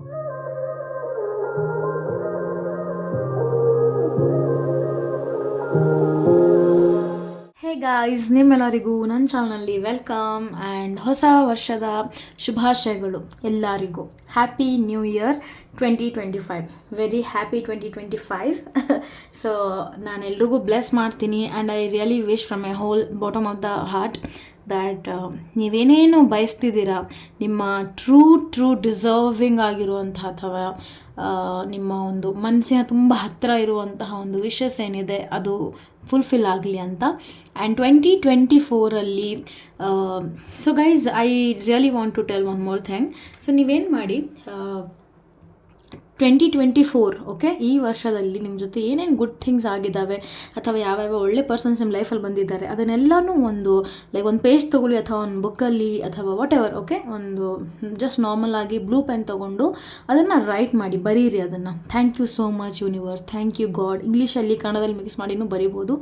you guys ನಿಮ್ಮೆಲ್ಲರಿಗೂ ನನ್ನ ಚಾನಲ್ನಲ್ಲಿ ವೆಲ್ಕಮ್ ಆ್ಯಂಡ್ ಹೊಸ ವರ್ಷದ ಶುಭಾಶಯಗಳು ಎಲ್ಲರಿಗೂ. Happy new year twenty twenty five very happy twenty twenty five so ನಾನು ಎಲ್ರಿಗೂ ಬ್ಲೆಸ್ ಮಾಡ್ತೀನಿ and I really wish from I whole bottom of the heart that ನೀವೇನೇನು ಬಯಸ್ತಿದ್ದೀರಾ, ನಿಮ್ಮ ಟ್ರೂ ಟ್ರೂ ಡಿಸರ್ವಿಂಗ್ ಆಗಿರುವಂತಹ ಅಥವಾ ನಿಮ್ಮ ಒಂದು ಮನಸ್ಸಿನ ತುಂಬ ಹತ್ತಿರ ಇರುವಂತಹ ಒಂದು ವಿಶಸ್ ಏನಿದೆ, ಅದು ಫುಲ್ಫಿಲ್ ಆಗಲಿ ಅಂತ. And twenty twenty ಫೋರಲ್ಲಿ so guys I really want to tell one more thing so ನೀವೇನು ಮಾಡಿ ಟ್ವೆಂಟಿ ಟ್ವೆಂಟಿ ಫೋರ್ ಓಕೆ ಈ ವರ್ಷದಲ್ಲಿ ನಿಮ್ಮ ಜೊತೆ ಏನೇನು ಗುಡ್ ಥಿಂಗ್ಸ್ ಆಗಿದ್ದಾವೆ, ಅಥವಾ ಯಾವ್ಯಾವ ಒಳ್ಳೆ ಪರ್ಸನ್ಸ್ ನಿಮ್ಮ ಲೈಫಲ್ಲಿ ಬಂದಿದ್ದಾರೆ, ಅದನ್ನೆಲ್ಲನೂ ಒಂದು ಲೈಕ್ ಒಂದು ಪೇಜ್ ತೊಗೊಳ್ಳಿ ಅಥವಾ ಒಂದು ಬುಕ್ಕಲ್ಲಿ ಅಥವಾ ವಾಟ್ ಎವರ್ ಓಕೆ ಒಂದು ಜಸ್ಟ್ ನಾರ್ಮಲ್ ಆಗಿ ಬ್ಲೂ ಪೆನ್ ತೊಗೊಂಡು ಅದನ್ನು ರೈಟ್ ಮಾಡಿ, ಬರೀರಿ ಅದನ್ನು. Thank you so much universe thank you god ಇಂಗ್ಲೀಷಲ್ಲಿ ಕನ್ನಡದಲ್ಲಿ ಮಿಕ್ಸ್ ಮಾಡಿನೂ ಬರಿಬೋದು.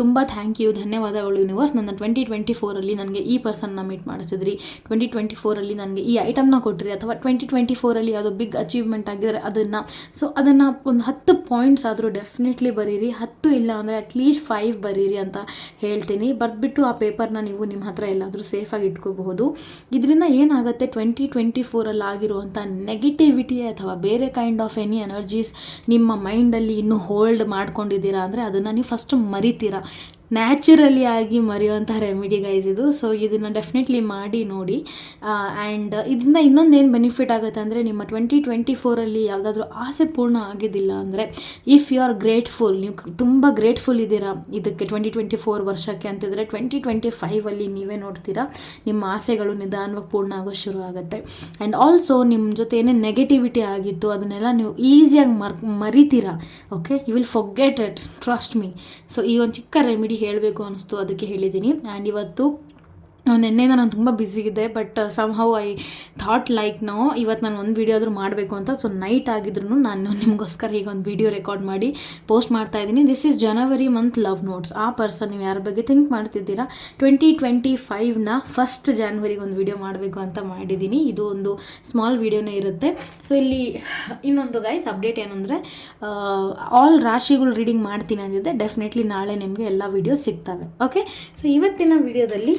ತುಂಬ ಥ್ಯಾಂಕ್ ಯು ಧನ್ಯವಾದಗಳು ಯೂನಿವರ್ಸ್ ನನ್ನ ಟ್ವೆಂಟಿ ಟ್ವೆಂಟಿ ಫೋರಲ್ಲಿ ನನಗೆ ಈ ಪರ್ಸನ್ನ ಮೀಟ್ ಮಾಡಿಸಿದ್ರಿ. ಟ್ವೆಂಟಿ ಟ್ವೆಂಟಿ ಫೋರಲ್ಲಿ ನನಗೆ ಈ ಐಟಮ್ನ ಕೊಟ್ಟಿರಿ ಅಥವಾ ಟ್ವೆಂಟಿ ಟ್ವೆಂಟಿ ಫೋರಲ್ಲಿ ಯಾವುದೋ ಬಿಗ್ ಅಚೀವ್ಮೆಂಟ್ ಆಗಿದ್ರೆ ಅದನ್ನು. ಸೊ ಅದನ್ನು ಒಂದು ಹತ್ತು ಪಾಯಿಂಟ್ಸ್ ಆದರೂ ಡೆಫಿನೆಟ್ಲಿ ಬರೀರಿ. ಹತ್ತು ಇಲ್ಲ ಅಂದರೆ ಅಟ್ಲೀಸ್ಟ್ ಫೈವ್ ಬರೀರಿ ಅಂತ ಹೇಳ್ತೀನಿ. ಬರೆದ್ಬಿಟ್ಟು ಆ ಪೇಪರ್ನ ನೀವು ನಿಮ್ಮ ಹತ್ರ ಎಲ್ಲಾದರೂ ಸೇಫಾಗಿ ಇಟ್ಕೋಬಹುದು. ಇದರಿಂದ ಏನಾಗುತ್ತೆ? ಟ್ವೆಂಟಿ ಟ್ವೆಂಟಿ ಫೋರಲ್ಲಿ ಆಗಿರುವಂಥ ನೆಗೆಟಿವಿಟಿ ಅಥವಾ ಬೇರೆ ಕೈಂಡ್ ಆಫ್ ಎನಿ ಎನರ್ಜೀಸ್ ನಿಮ್ಮ ಮೈಂಡಲ್ಲಿ ಇನ್ನೂ ಹೋಲ್ಡ್ ಮಾಡ್ಕೊಂಡಿದ್ದೀರಾ ಅಂದರೆ ಅದನ್ನು ನೀವು ಫಸ್ಟ್ ಮರಿತೀರಾ. ನ್ಯಾಚುರಲಿ ಆಗಿ ಮರೆಯುವಂಥ ರೆಮಿಡಿ ಗೈಸ್ ಇದು. ಸೊ ಇದನ್ನು ಡೆಫಿನೆಟ್ಲಿ ಮಾಡಿ ನೋಡಿ. ಆ್ಯಂಡ್ ಇದರಿಂದ ಇನ್ನೊಂದೇನು ಬೆನಿಫಿಟ್ ಆಗುತ್ತೆ ಅಂದರೆ ನಿಮ್ಮ ಟ್ವೆಂಟಿ ಟ್ವೆಂಟಿ ಫೋರಲ್ಲಿ ಯಾವುದಾದ್ರೂ ಆಸೆ ಪೂರ್ಣ ಆಗಿದ್ದಿಲ್ಲ ಅಂದರೆ ಇಫ್ ಯು ಆರ್ ಗ್ರೇಟ್ಫುಲ್ ನೀವು ತುಂಬ ಗ್ರೇಟ್ಫುಲ್ ಇದ್ದೀರಾ, ಇದಕ್ಕೆ ಟ್ವೆಂಟಿ ಟ್ವೆಂಟಿ ಫೋರ್ ವರ್ಷಕ್ಕೆ ಅಂತಿದ್ರೆ ಟ್ವೆಂಟಿ ಟ್ವೆಂಟಿ ಫೈವಲ್ಲಿ ನೀವೇ ನೋಡ್ತೀರಾ, ನಿಮ್ಮ ಆಸೆಗಳು ನಿಧಾನವಾಗಿ ಪೂರ್ಣ ಆಗೋ ಶುರು ಆಗುತ್ತೆ. ಆ್ಯಂಡ್ ಆಲ್ಸೋ ನಿಮ್ಮ ಜೊತೆ ಏನೇ ನೆಗೆಟಿವಿಟಿ ಆಗಿತ್ತು, ಅದನ್ನೆಲ್ಲ ನೀವು ಈಸಿಯಾಗಿ ಮರ್ ಮರಿತೀರಾ okay you will forget it trust me so ಈ ಒಂದು ಚಿಕ್ಕ ರೆಮಿಡಿ ಹೇಳಬೇಕು ಅನಿಸ್ತು ಅದಕ್ಕೆ ಹೇಳಿದ್ದೀನಿ. ಆ್ಯಂಡ್ ಇವತ್ತು ನಿನ್ನೆಯಿಂದ ನಾನು ತುಂಬ ಬ್ಯುಸಿಗಿದ್ದೆ but somehow I thought like no ಇವತ್ತು ನಾನು ಒಂದು ವೀಡಿಯೋ ಆದರೂ ಮಾಡಬೇಕು ಅಂತ ಸೊ ನೈಟ್ ಆಗಿದ್ರು ನಾನು ನಿಮಗೋಸ್ಕರ ಈಗ ಒಂದು ವೀಡಿಯೋ ರೆಕಾರ್ಡ್ ಮಾಡಿ ಪೋಸ್ಟ್ ಮಾಡ್ತಾ ಇದ್ದೀನಿ. This is January month love notes ಆ ಪರ್ಸನ್ ನೀವು ಯಾರ ಬಗ್ಗೆ ಥಿಂಕ್ ಮಾಡ್ತಿದ್ದೀರಾ? ಟ್ವೆಂಟಿ ಟ್ವೆಂಟಿ ಫೈವ್ನ ಫಸ್ಟ್ ಜಾನ್ವರಿಗೆ ಒಂದು ವೀಡಿಯೋ ಮಾಡಬೇಕು ಅಂತ ಮಾಡಿದ್ದೀನಿ ಇದು ಒಂದು ಸ್ಮಾಲ್ ವೀಡಿಯೋನೇ ಇರುತ್ತೆ. ಸೊ ಇಲ್ಲಿ ಇನ್ನೊಂದು ಗೈಸ್ ಅಪ್ಡೇಟ್ ಏನಂದರೆ ಆಲ್ ರಾಶಿಗಳು ರೀಡಿಂಗ್ ಮಾಡ್ತೀನಿ ಅಂದಿದ್ದೆ. ಡೆಫಿನೆಟ್ಲಿ ನಾಳೆ ನಿಮಗೆ ಎಲ್ಲ ವೀಡಿಯೋ ಸಿಗ್ತವೆ. ಓಕೆ ಸೊ ಇವತ್ತಿನ ವಿಡಿಯೋದಲ್ಲಿ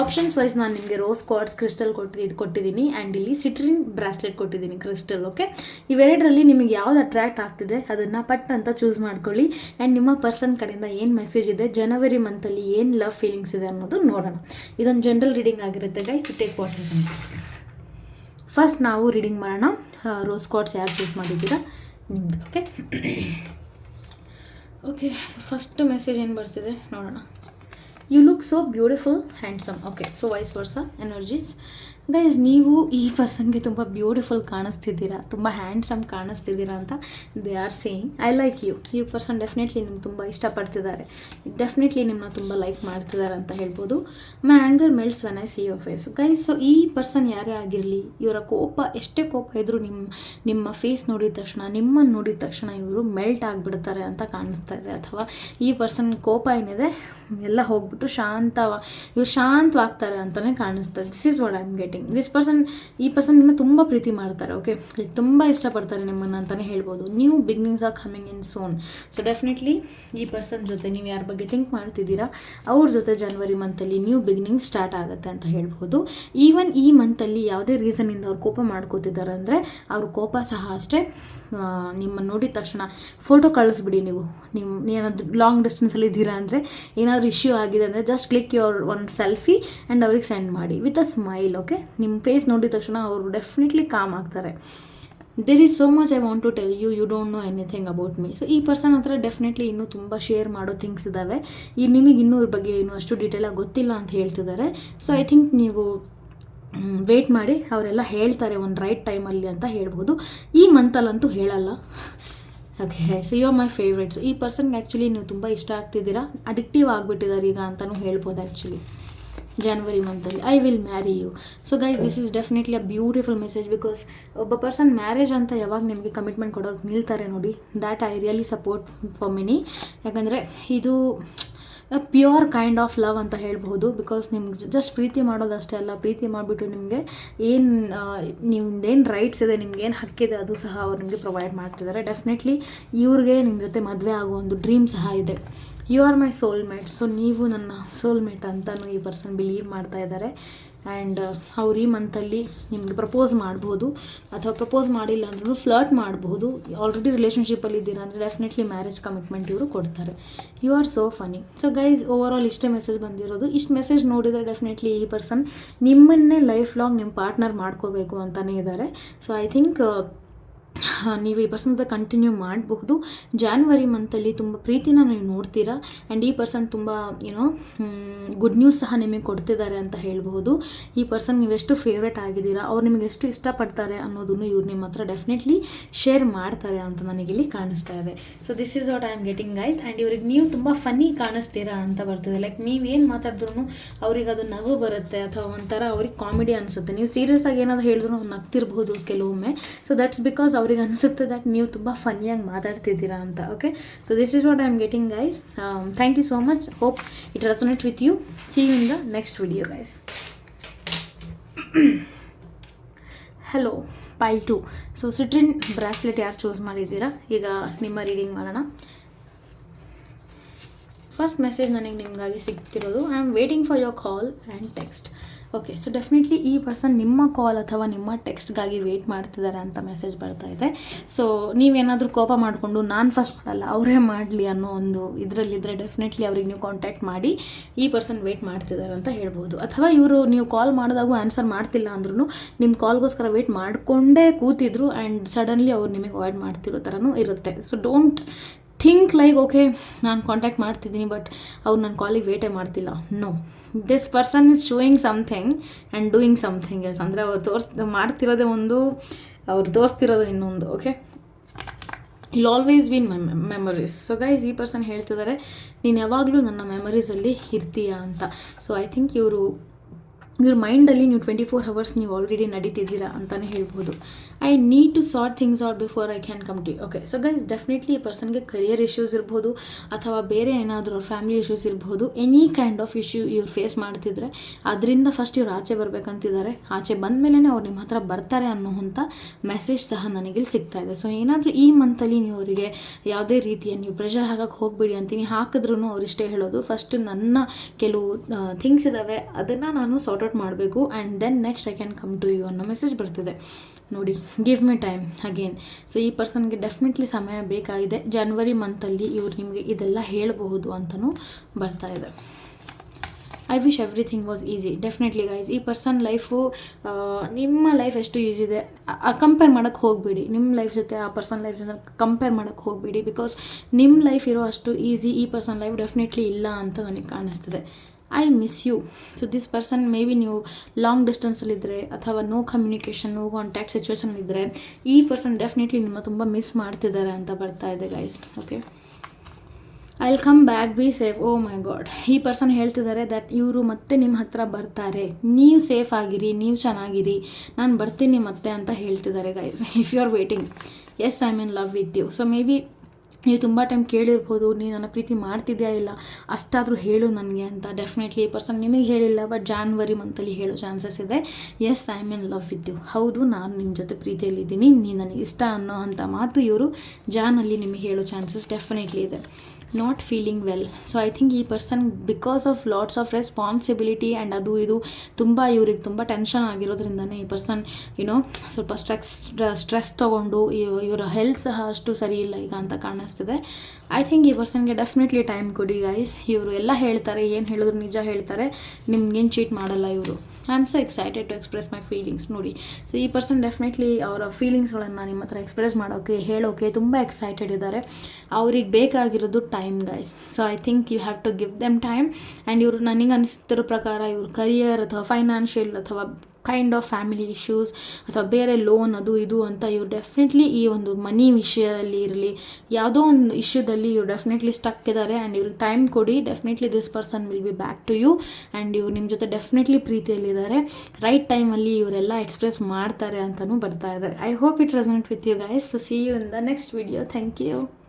ಆಪ್ಷನ್ಸ್ ವೈಸ್ ನಾನು ನಿಮಗೆ ರೋಸ್ ಕ್ವಾಡ್ಸ್ ಕ್ರಿಸ್ಟಲ್ ಕೊಟ್ಟು ಕೊಟ್ಟಿದ್ದೀನಿ ಆ್ಯಂಡ್ ಇಲ್ಲಿ ಸಿಟ್ರಿನ್ ಬ್ರಾಸ್ಲೆಟ್ ಕೊಟ್ಟಿದ್ದೀನಿ ಕ್ರಿಸ್ಟಲ್ ಓಕೆ ಇವೆರಡರಲ್ಲಿ ನಿಮಗೆ ಯಾವ್ದು ಅಟ್ರ್ಯಾಕ್ಟ್ ಆಗ್ತಿದೆ, ಅದನ್ನು ಪಟ್ ಅಂತ ಚೂಸ್ ಮಾಡ್ಕೊಳ್ಳಿ. ಆ್ಯಂಡ್ ನಿಮ್ಮ ಪರ್ಸನ್ ಕಡೆಯಿಂದ ಏನು ಮೆಸೇಜ್ ಇದೆ ಜನವರಿ ಮಂತಲ್ಲಿ ಏನು ಲವ್ ಫೀಲಿಂಗ್ಸ್ ಇದೆ ಅನ್ನೋದು ನೋಡೋಣ. ಇದೊಂದು ಜನರಲ್ ರೀಡಿಂಗ್ ಆಗಿರುತ್ತೆ ಗೈಸ್ ಟೇಕ್ ವಾಟರ್ಸ್ ಅಂತ. ಫಸ್ಟ್ ನಾವು ರೀಡಿಂಗ್ ಮಾಡೋಣ. ರೋಸ್ ಕ್ವಾಡ್ಸ್ ಯಾರು ಚೂಸ್ ಮಾಡಿದ್ದೀರಾ? ನಿಮ್ಗೆ okay okay so first message ಏನು ಬರ್ತಿದೆ, ನೋಡೋಣ. you look so beautiful handsome. Okay so vice versa energies. Guys ನೀವು ಈ ಪರ್ಸನ್ಗೆ ತುಂಬ ಬ್ಯೂಟಿಫುಲ್ ಕಾಣಿಸ್ತಿದ್ದೀರಾ, ತುಂಬ ಹ್ಯಾಂಡ್ಸಮ್ ಕಾಣಿಸ್ತಿದ್ದೀರಾ ಅಂತ they are saying I like you ಈ ಪರ್ಸನ್ ಡೆಫಿನೆಟ್ಲಿ ನಿಮ್ಗೆ ತುಂಬ ಇಷ್ಟಪಡ್ತಿದ್ದಾರೆ. ಡೆಫಿನೆಟ್ಲಿ ನಿಮ್ಮನ್ನ ತುಂಬ ಲೈಕ್ ಮಾಡ್ತಿದ್ದಾರೆ ಅಂತ ಹೇಳ್ಬೋದು. My anger melts when I see your face guys so ಈ ಪರ್ಸನ್ ಯಾರೇ ಆಗಿರಲಿ, ಇವರ ಕೋಪ, ಎಷ್ಟೇ ಕೋಪ ಇದ್ದರೂ ನಿಮ್ಮ ನಿಮ್ಮ ಫೇಸ್ ನೋಡಿದ ತಕ್ಷಣ ನಿಮ್ಮನ್ನು ನೋಡಿದ ತಕ್ಷಣ ಇವರು ಮೆಲ್ಟ್ ಆಗಿಬಿಡ್ತಾರೆ ಅಂತ ಕಾಣಿಸ್ತಾ ಇದೆ. ಅಥವಾ ಈ ಪರ್ಸನ್ ಕೋಪ ಏನಿದೆ, ಎಲ್ಲ ಹೋಗ್ಬಿಟ್ಟು ಶಾಂತ ಇವ್ರು ಶಾಂತವಾಗ್ತಾರೆ ಅಂತಲೇ ಕಾಣಿಸ್ತಾರೆ this is what I am getting this person ಈ ಪರ್ಸನ್ ನಿಮ್ಮ ತುಂಬ ಪ್ರೀತಿ ಮಾಡ್ತಾರೆ ಓಕೆ ತುಂಬ ಇಷ್ಟಪಡ್ತಾರೆ ನಿಮ್ಮನ್ನು ಅಂತಲೇ ಹೇಳ್ಬೋದು. New beginnings are coming in soon so definitely ಈ ಪರ್ಸನ್ ಜೊತೆ ನೀವು ಯಾರ ಬಗ್ಗೆ ಥಿಂಕ್ ಮಾಡ್ತಿದ್ದೀರಾ, ಅವ್ರ ಜೊತೆ ಜನವರಿ ಮಂತಲ್ಲಿ ನ್ಯೂ ಬಿಗ್ನಿಂಗ್ ಸ್ಟಾರ್ಟ್ ಆಗುತ್ತೆ ಅಂತ ಹೇಳ್ಬೋದು. ಈವನ್ ಈ ಮಂತಲ್ಲಿ ಯಾವುದೇ ರೀಸನಿಂದ ಅವ್ರು ಕೋಪ ಮಾಡ್ಕೋತಿದ್ದಾರೆ ಅಂದರೆ, ಅವ್ರ ಕೋಪ ಸಹ ಅಷ್ಟೇ ನಿಮ್ಮ ನಿಮ್ಮನ್ನು ನೋಡಿದ ತಕ್ಷಣ ಫೋಟೋ ಕಳಿಸ್ಬಿಡಿ ನೀವು. ನಿಮ್ಮ ಏನಾದರೂ ಲಾಂಗ್ ಡಿಸ್ಟೆನ್ಸಲ್ಲಿ ಇದ್ದೀರಾ ಅಂದರೆ, ಏನಾದರೂ ಇಶ್ಯೂ ಆಗಿದೆ ಅಂದರೆ ಜಸ್ಟ್ ಕ್ಲಿಕ್ ಯುವರ್ ಒಂದು ಸೆಲ್ಫಿ ಆ್ಯಂಡ್ ಅವ್ರಿಗೆ ಸೆಂಡ್ ಮಾಡಿ ವಿತ್ ಅ ಸ್ಮೈಲ್ ಓಕೆ ನಿಮ್ಮ ಫೇಸ್ ನೋಡಿದ ತಕ್ಷಣ ಅವರು ಡೆಫಿನೆಟ್ಲಿ ಕಾಮ್ ಆಗ್ತಾರೆ. There is so much I want to tell you you don't know anything about me so ಈ ಪರ್ಸನ್ ಹತ್ರ ಡೆಫಿನೆಟ್ಲಿ ಇನ್ನೂ ತುಂಬ ಶೇರ್ ಮಾಡೋ ಥಿಂಗ್ಸ್ ಇದ್ದಾವೆ ಈ ನಿಮಗೆ ಇನ್ನೂ ಇದ್ರ ಬಗ್ಗೆ ಏನು ಅಷ್ಟು ಡೀಟೇಲಾಗಿ ಗೊತ್ತಿಲ್ಲ ಅಂತ ಹೇಳ್ತಿದ್ದಾರೆ ಸೊ ಐ ಥಿಂಕ್ ನೀವು ವೇಟ್ ಮಾಡಿ. ಅವರೆಲ್ಲ ಹೇಳ್ತಾರೆ ಒಂದು ರೈಟ್ ಟೈಮಲ್ಲಿ ಅಂತ ಹೇಳ್ಬೋದು. ಈ ಮಂತಲ್ಲಂತೂ ಹೇಳಲ್ಲ. Okay so you my favourites ಈ ಪರ್ಸನ್ಗೆ ಆ್ಯಕ್ಚುಲಿ ನೀವು ತುಂಬ ಇಷ್ಟ ಆಗ್ತಿದ್ದೀರಾ? ಅಡಿಕ್ಟಿವ್ ಆಗಿಬಿಟ್ಟಿದ್ದಾರೆ ಈಗ ಅಂತಲೂ ಹೇಳ್ಬೋದು ಆ್ಯಕ್ಚುಲಿ ಜನವರಿ ಮಂತಲ್ಲಿ I will marry you so guys this is definitely a beautiful message because ಒಬ್ಬ ಪರ್ಸನ್ ಮ್ಯಾರೇಜ್ ಅಂತ ಯಾವಾಗ ನಿಮಗೆ ಕಮಿಟ್ಮೆಂಟ್ ಕೊಡೋಕೆ ನಿಲ್ತಾರೆ ನೋಡಿ that I really support for mini ಯಾಕಂದರೆ ಇದು ಪ್ಯೂರ್ ಕೈಂಡ್ ಆಫ್ ಲವ್ ಅಂತ ಹೇಳ್ಬೋದು ಬಿಕಾಸ್ ನಿಮ್ಗೆ ಜಸ್ಟ್ ಪ್ರೀತಿ ಮಾಡೋದಷ್ಟೇ ಅಲ್ಲ, ಪ್ರೀತಿ ಮಾಡಿಬಿಟ್ಟು ನಿಮಗೆ ಏನು ನಿಮ್ದೇನು ರೈಟ್ಸ್ ಇದೆ, ನಿಮ್ಗೆ ಏನು ಹಕ್ಕಿದೆ ಅದು ಸಹ ಅವ್ರು ನಿಮಗೆ ಪ್ರೊವೈಡ್ ಮಾಡ್ತಿದ್ದಾರೆ ಡೆಫಿನೆಟ್ಲಿ ಇವ್ರಿಗೆ ನಿಮ್ಮ ಜೊತೆ ಮದುವೆ ಆಗೋ ಒಂದು ಡ್ರೀಮ್ ಸಹ ಇದೆ. You are my soulmate so ನೀವು ನನ್ನ ಸೋಲ್ಮೇಟ್ ಅಂತಲೂ ಈ ಪರ್ಸನ್ ಬಿಲೀವ್ ಮಾಡ್ತಾ ಇದ್ದಾರೆ. ಆ್ಯಂಡ್ ಅವ್ರು ಈ ಮಂತಲ್ಲಿ ನಿಮಗೆ ಪ್ರಪೋಸ್ ಮಾಡ್ಬೋದು. ಅಥವಾ ಪ್ರಪೋಸ್ ಮಾಡಿಲ್ಲ ಅಂದ್ರೂ ಫ್ಲರ್ಟ್ ಮಾಡ್ಬೋದು. ಆಲ್ರೆಡಿ ರಿಲೇಷನ್ಶಿಪ್ಪಲ್ಲಿ ಇದ್ದೀರಾ ಅಂದರೆ ಡೆಫಿನೆಟ್ಲಿ ಮ್ಯಾರೇಜ್ ಕಮಿಟ್ಮೆಂಟ್ ಇವರು ಕೊಡ್ತಾರೆ. You are so funny so guys overall ಇಷ್ಟೇ ಮೆಸೇಜ್ ಬಂದಿರೋದು. ಇಷ್ಟು ಮೆಸೇಜ್ ನೋಡಿದರೆ ಡೆಫಿನೆಟ್ಲಿ ಈ ಪರ್ಸನ್ ನಿಮ್ಮನ್ನೇ ಲೈಫ್ ಲಾಂಗ್ ನಿಮ್ಮ ಪಾರ್ಟ್ನರ್ ಮಾಡ್ಕೋಬೇಕು ಅಂತಲೇ ಇದ್ದಾರೆ. ಸೊ ಐ ಥಿಂಕ್ ನೀವು ಈ ಪರ್ಸನ್ ಜೊತೆ ಕಂಟಿನ್ಯೂ ಮಾಡಬಹುದು ಜಾನ್ವರಿ ಮಂತಲ್ಲಿ ತುಂಬ ಪ್ರೀತಿನ ನೀವು ನೋಡ್ತೀರಾ? ಆ್ಯಂಡ್ ಈ ಪರ್ಸನ್ ತುಂಬ ಏನೋ ಗುಡ್ ನ್ಯೂಸ್ ಸಹ ನಿಮಗೆ ಕೊಡ್ತಿದ್ದಾರೆ ಅಂತ ಹೇಳ್ಬೋದು ಈ ಪರ್ಸನ್ ನೀವೆಷ್ಟು ಫೇವ್ರೇಟ್ ಆಗಿದ್ದೀರಾ? ಅವ್ರು ನಿಮಗೆ ಎಷ್ಟು ಇಷ್ಟಪಡ್ತಾರೆ ಅನ್ನೋದನ್ನು ಇವ್ರು ನಿಮ್ಮ ಹತ್ರ ಡೆಫಿನೆಟ್ಲಿ ಶೇರ್ ಮಾಡ್ತಾರೆ ಅಂತ ನನಗಿಲ್ಲಿ ಕಾಣಿಸ್ತಾ ಇದೆ. So this is what I am getting guys and ಇವ್ರಿಗೆ ನೀವು ತುಂಬ ಫನ್ನಿ ಕಾಣಿಸ್ತೀರಾ ಅಂತ ಬರ್ತದೆ. ಲೈಕ್ ನೀವೇನು ಮಾತಾಡಿದ್ರು ಅವ್ರಿಗೆ ಅದು ನಗು ಬರುತ್ತೆ ಅಥವಾ ಒಂಥರ ಅವ್ರಿಗೆ ಕಾಮಿಡಿ ಅನಿಸುತ್ತೆ. ನೀವು ಸೀರಿಯಸ್ ಆಗಿ ಏನಾದರೂ ಹೇಳಿದ್ರು ನಗ್ತಿರಬಹುದು ಕೆಲವೊಮ್ಮೆ. ಸೊ ದಟ್ಸ್ ಬಿಕಾಸ್ ಅವ್ರಿಗೆ ಅನಿಸುತ್ತೆ ದಟ್ ನೀವು ತುಂಬ ಫನ್ನಿಯಾಗಿ ಮಾತಾಡ್ತಿದ್ದೀರಾ ಅಂತ okay so this is what I am getting guys thank you so much hope it resonate with you see in the next video guys hello pile two so citrine bracelet ಯಾರು choose ಮಾಡಿದ್ದೀರಾ? ಈಗ ನಿಮ್ಮ reading ಮಾಡೋಣ. First message ನನಗೆ ನಿಮಗಾಗಿ ಸಿಗ್ತಿರೋದು. I am waiting for your call and text okay so definitely ಈ person ನಿಮ್ಮ call ಅಥವಾ ನಿಮ್ಮ ಟೆಕ್ಸ್ಟ್ಗಾಗಿ ವೇಟ್ ಮಾಡ್ತಿದ್ದಾರೆ ಅಂತ ಮೆಸೇಜ್ ಬರ್ತಾ ಇದೆ. ಸೊ ನೀವೇನಾದರೂ ಕೋಪ ಮಾಡಿಕೊಂಡು ನಾನು ಫಸ್ಟ್ ಮಾಡಲ್ಲ, ಅವರೇ ಮಾಡಲಿ ಅನ್ನೋ ಒಂದು ಇದರಲ್ಲಿದ್ದರೆ ಡೆಫಿನೆಟ್ಲಿ ಅವ್ರಿಗೆ ನೀವು ಕಾಂಟ್ಯಾಕ್ಟ್ ಮಾಡಿ, ಈ ಪರ್ಸನ್ ವೇಟ್ ಮಾಡ್ತಿದ್ದಾರೆ ಅಂತ ಹೇಳ್ಬೋದು ಅಥವಾ ಇವರು ನೀವು ಕಾಲ್ ಮಾಡಿದಾಗೂ ಆನ್ಸರ್ ಮಾಡ್ತಿಲ್ಲ ಅಂದ್ರೂ ನಿಮ್ಮ ಕಾಲ್ಗೋಸ್ಕರ ವೇಟ್ ಮಾಡಿಕೊಂಡೇ ಕೂತಿದ್ರು ಆ್ಯಂಡ್ ಸಡನ್ಲಿ ಅವ್ರು ನಿಮಗೆ ಅವಾಯ್ಡ್ ಮಾಡ್ತಿರೋ ಥರನೂ ಇರುತ್ತೆ. So don't think like okay ನಾನು ಕಾಂಟ್ಯಾಕ್ಟ್ ಮಾಡ್ತಿದ್ದೀನಿ ಬಟ್ ಅವ್ರು ನನ್ನ ಕಾಲಿಗೆ ವೇಟೇ ಮಾಡ್ತಿಲ್ಲ. No this person is showing something and doing something else ಅಂದರೆ ಅವ್ರು ತೋರ್ಸ್, ಮಾಡ್ತಿರೋದೇ ಒಂದು, ಅವ್ರು ತೋರಿಸ್ತಿರೋದು ಇನ್ನೊಂದು okay I'll always win my memories so guys ಈ ಪರ್ಸನ್ ಹೇಳ್ತಿದ್ದಾರೆ ನೀನು ಯಾವಾಗಲೂ ನನ್ನ ಮೆಮೊರೀಸಲ್ಲಿ ಇರ್ತೀಯಾ? ಅಂತ. ಸೊ ಐ ಥಿಂಕ್ ಇವರು ಇವ್ರ ಮೈಂಡಲ್ಲಿ ನೀವು ಟ್ವೆಂಟಿ ಫೋರ್ ಹವರ್ಸ್ ನೀವು ಆಲ್ರೆಡಿ ನಡೀತಿದ್ದೀರಾ ಅಂತಲೇ ಹೇಳ್ಬೋದು. I need to sort things out before I can come to okay so guys definitely ಈ ಪರ್ಸನ್ಗೆ ಕರಿಯರ್ ಇಶ್ಯೂಸ್ ಇರ್ಬೋದು, ಅಥವಾ ಬೇರೆ ಏನಾದರೂ ಅವ್ರ ಫ್ಯಾಮಿಲಿ ಇಶ್ಯೂಸ್ ಇರ್ಬೋದು ಎನಿ ಕೈಂಡ್ ಆಫ್ ಇಶ್ಯೂ ಇವ್ರು ಫೇಸ್ ಮಾಡ್ತಿದ್ರೆ, ಅದರಿಂದ ಫಸ್ಟ್ ಇವ್ರು ಆಚೆ ಬರಬೇಕಂತಿದ್ದಾರೆ. ಆಚೆ ಬಂದ ಮೇಲೇ ಅವ್ರು ನಿಮ್ಮ ಹತ್ರ ಬರ್ತಾರೆ ಅನ್ನೋಂಥ ಮೆಸೇಜ್ ಸಹ ನನಗೆ ಸಿಗ್ತಾ ಇದೆ. ಸೊ ಏನಾದರೂ ಈ ಮಂತಲ್ಲಿ ನೀವು ಅವರಿಗೆ ಯಾವುದೇ ರೀತಿಯ ನೀವು ಪ್ರೆಷರ್ ಹಾಕಕ್ಕೆ ಹೋಗಬೇಡಿ ಅಂತೀನಿ. ಹಾಕಿದ್ರೂ ಅವ್ರು ಇಷ್ಟೇ ಹೇಳೋದು. ಫಸ್ಟ್ ನನ್ನ ಕೆಲವು ಥಿಂಗ್ಸ್ ಇದ್ದಾವೆ ಅದನ್ನು ನಾನು ಸಾರ್ಟ್ ಮಾಡಬೇಕು and then next I can come to you ಅನ್ನೋ ಮೆಸೇಜ್ ಬರ್ತದೆ. ನೋಡಿ give me time again so ಈ ಪರ್ಸನ್ಗೆ ಡೆಫಿನೆಟ್ಲಿ ಸಮಯ ಬೇಕಾಗಿದೆ. ಜನ್ವರಿ ಮಂತಲ್ಲಿ ಇವ್ರು ನಿಮಗೆ ಇದೆಲ್ಲ ಹೇಳಬಹುದು ಅಂತಲೂ ಬರ್ತಾ ಇದೆ. I wish everything was easy definitely guys ಈ ಪರ್ಸನ್ ಲೈಫು ನಿಮ್ಮ ಲೈಫ್ ಎಷ್ಟು ಈಸಿ ಇದೆ? ಕಂಪೇರ್ ಮಾಡೋಕ್ಕೆ ಹೋಗಬೇಡಿ. ನಿಮ್ಮ ಲೈಫ್ ಜೊತೆ ಆ ಪರ್ಸನ್ ಲೈಫ್ ಜೊತೆ ಕಂಪೇರ್ ಮಾಡೋಕ್ಕೆ ಹೋಗಬೇಡಿ ಬಿಕಾಸ್ ನಿಮ್ಮ ಲೈಫ್ ಇರೋ ಅಷ್ಟು ಈಸಿ ಈ ಪರ್ಸನ್ ಲೈಫ್ ಡೆಫಿನೆಟ್ಲಿ ಇಲ್ಲ ಅಂತ ನನಗೆ ಕಾಣಿಸ್ತಿದೆ. I miss you so this person maybe ನೀವು ಲಾಂಗ್ ಡಿಸ್ಟೆನ್ಸಲ್ಲಿದ್ದರೆ ಅಥವಾ no communication no contact situation ಇದ್ದರೆ ಈ ಪರ್ಸನ್ ಡೆಫಿನೆಟ್ಲಿ ನಿಮ್ಮ ತುಂಬ ಮಿಸ್ ಮಾಡ್ತಿದ್ದಾರೆ ಅಂತ ಬರ್ತಾ ಇದೆ guys okay I will come back be safe oh my god ಈ ಪರ್ಸನ್ ಹೇಳ್ತಿದ್ದಾರೆ ದಟ್ ಇವರು ಮತ್ತೆ ನಿಮ್ಮ ಹತ್ರ ಬರ್ತಾರೆ. ನೀವು ಸೇಫ್ ಆಗಿರಿ, ನೀವು ಚೆನ್ನಾಗಿರಿ. ನಾನು ಬರ್ತೀನಿ ಮತ್ತೆ ಅಂತ ಹೇಳ್ತಿದ್ದಾರೆ guys if you are waiting yes I mean love with you so maybe ನೀವು ತುಂಬ ಟೈಮ್ ಕೇಳಿರ್ಬೋದು ನೀನು ನನ್ನ ಪ್ರೀತಿ ಮಾಡ್ತಿದ್ಯಾ ಇಲ್ಲ? ಅಷ್ಟಾದರೂ ಹೇಳು ನನಗೆ ಅಂತ. ಡೆಫಿನೆಟ್ಲಿ ಪರ್ಸನ್ ನಿಮಗೆ ಹೇಳಿಲ್ಲ ಬಟ್ ಜಾನ್ವರಿ ಮಂತಲ್ಲಿ ಹೇಳೋ ಚಾನ್ಸಸ್ ಇದೆ. Yes I mean love with you ಹೌದು, ನಾನು ನಿಮ್ಮ ಜೊತೆ ಪ್ರೀತಿಯಲ್ಲಿದ್ದೀನಿ, ನೀನು ನನಗೆ ಇಷ್ಟ ಅನ್ನೋ ಅಂಥ ಮಾತು ಇವರು ಜಾನಲ್ಲಿ ನಿಮಗೆ ಹೇಳೋ ಚಾನ್ಸಸ್ ಡೆಫಿನೆಟ್ಲಿ ಇದೆ. Not feeling well so I think ಈ person because of lots of responsibility and ಅದು ಇದು, ತುಂಬ ಇವ್ರಿಗೆ ತುಂಬ ಟೆನ್ಷನ್ ಆಗಿರೋದ್ರಿಂದನೇ ಈ ಪರ್ಸನ್ ಯುನೋ ಸ್ವಲ್ಪ ಸ್ಟ್ರೆಸ್ ಸ್ಟ್ರೆಸ್ ತೊಗೊಂಡು ಇವರ ಹೆಲ್ತ್ ಸಹ ಅಷ್ಟು ಸರಿ ಇಲ್ಲ ಈಗ ಅಂತ ಕಾಣಿಸ್ತಿದೆ. ಐ ಥಿಂಕ್ ಈ ಪರ್ಸನ್ಗೆ ಡೆಫಿನೆಟ್ಲಿ ಟೈಮ್ ಕೊಡಿ ಗೈಸ್ ಇವರು ಎಲ್ಲ ಹೇಳ್ತಾರೆ, ಏನು ಹೇಳಿದ್ರು ನಿಜ ಹೇಳ್ತಾರೆ. ನಿಮ್ಗೇನು ಚೀಟ್ ಮಾಡಲ್ಲ ಇವರು. I am so excited to express my feelings ನೋಡಿ. ಸೊ ಈ ಪರ್ಸನ್ ಡೆಫಿನೆಟ್ಲಿ ಅವರ ಫೀಲಿಂಗ್ಸ್ಗಳನ್ನು ನಿಮ್ಮ ಹತ್ರ ಎಕ್ಸ್ಪ್ರೆಸ್ ಮಾಡೋಕ್ಕೆ ಹೇಳೋಕೆ ತುಂಬ ಎಕ್ಸೈಟೆಡ್ ಇದ್ದಾರೆ. ಅವ್ರಿಗೆ ಬೇಕಾಗಿರೋದು time guys so I think you have to give them time and ಇವರು ನನಗೆ ಅನಿಸ್ತಿರೋ ಪ್ರಕಾರ ಇವ್ರ ಕರಿಯರ್ ಅಥವಾ ಫೈನಾನ್ಷಿಯಲ್ ಅಥವಾ ಕೈಂಡ್ ಆಫ್ ಫ್ಯಾಮಿಲಿ ಇಶ್ಯೂಸ್ ಅಥವಾ ಬೇರೆ ಲೋನ್ ಅದು ಇದು ಅಂತ ಇವ್ರು ಡೆಫಿನೆಟ್ಲಿ ಈ ಒಂದು ಮನಿ ವಿಷಯದಲ್ಲಿ ಇರಲಿ. ಯಾವುದೋ ಒಂದು ಇಶ್ಯೂದಲ್ಲಿ ಇವ್ರು ಡೆಫಿನೆಟ್ಲಿ ಸ್ಟಕ್ ಇದ್ದಾರೆ ಆ್ಯಂಡ್ ಇವ್ರಿಗೆ ಟೈಮ್ ಕೊಡಿ. Definitely this person will be back to you and ಇವ್ರು ನಿಮ್ಮ ಜೊತೆ ಡೆಫಿನೆಟ್ಲಿ ಪ್ರೀತಿಯಲ್ಲಿದ್ದಾರೆ ರೈಟ್ ಟೈಮಲ್ಲಿ ಇವರೆಲ್ಲ ಎಕ್ಸ್ಪ್ರೆಸ್ ಮಾಡ್ತಾರೆ ಅಂತಲೂ ಬರ್ತಾ ಇದ್ದಾರೆ I hope it resonant with you guys so see you in the next video thank you